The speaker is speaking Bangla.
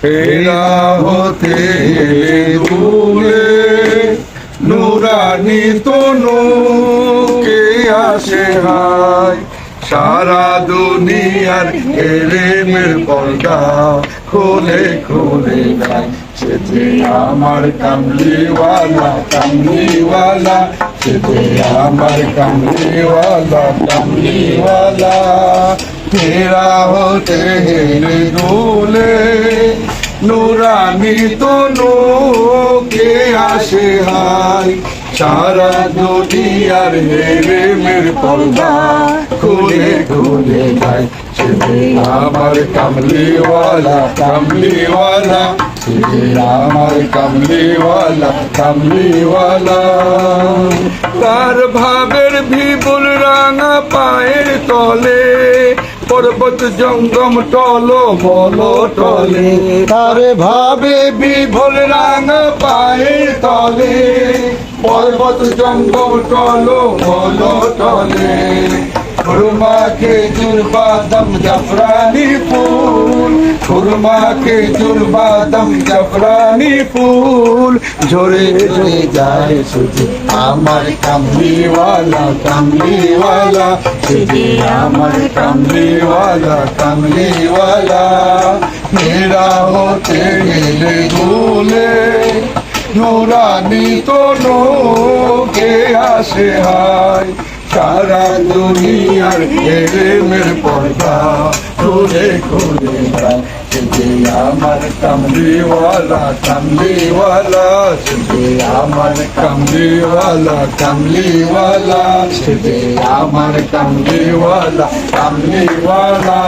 ফেরা হতে দুলে নুরানি তনু, কে আসে হায়? সারা দুনিয়ার এলেমের পর্দা খোলে খোলে যায় সে যে আমার কামলিওয়ালা কামলিওয়ালা সেতে আমার কামলিওয়ালা কামলিওয়ালা। ফেরা হতে হেলে দোলে নুরানি তনু কে আসে হায় সারা দুনিয়ার হেরে মের পর্দা খুলে খুলে সে আমার কামলিওয়ালা কামলিওয়ালা। আমার কামলিওয়ালা কামলিওয়ালা। তার ভাবের ভিবুল রাঙা পায়ের তলে পর্বত জঙ্গম টল বল টলে। তার ভাবে বিভোল রাঙা পায়ে তলে। পর্বত জঙ্গম টল বল টলে। খুরমা খেজুর বাদাম জাফরানি ফুল খুরমা খেজুর বাদাম জাফরানি ফুল। ঝরে ঝরে যায় শুধু আমার কামলিওয়ালা কামলিওয়ালা। শুধু আমার কামলিওয়ালা কামলিওয়ালা। মেরা হতে গেলে ভুলে নুরানি তো কে আসে হায়। সারা দুনিয়ার প্রেমের পর্দা খুলে খুলে যে আমার কামলিওয়ালা কামলিওয়ালা, সে যে আমার কামলিওয়ালা কামলিওয়ালা, সে যে আমার কামলিওয়ালা কামলিওয়ালা।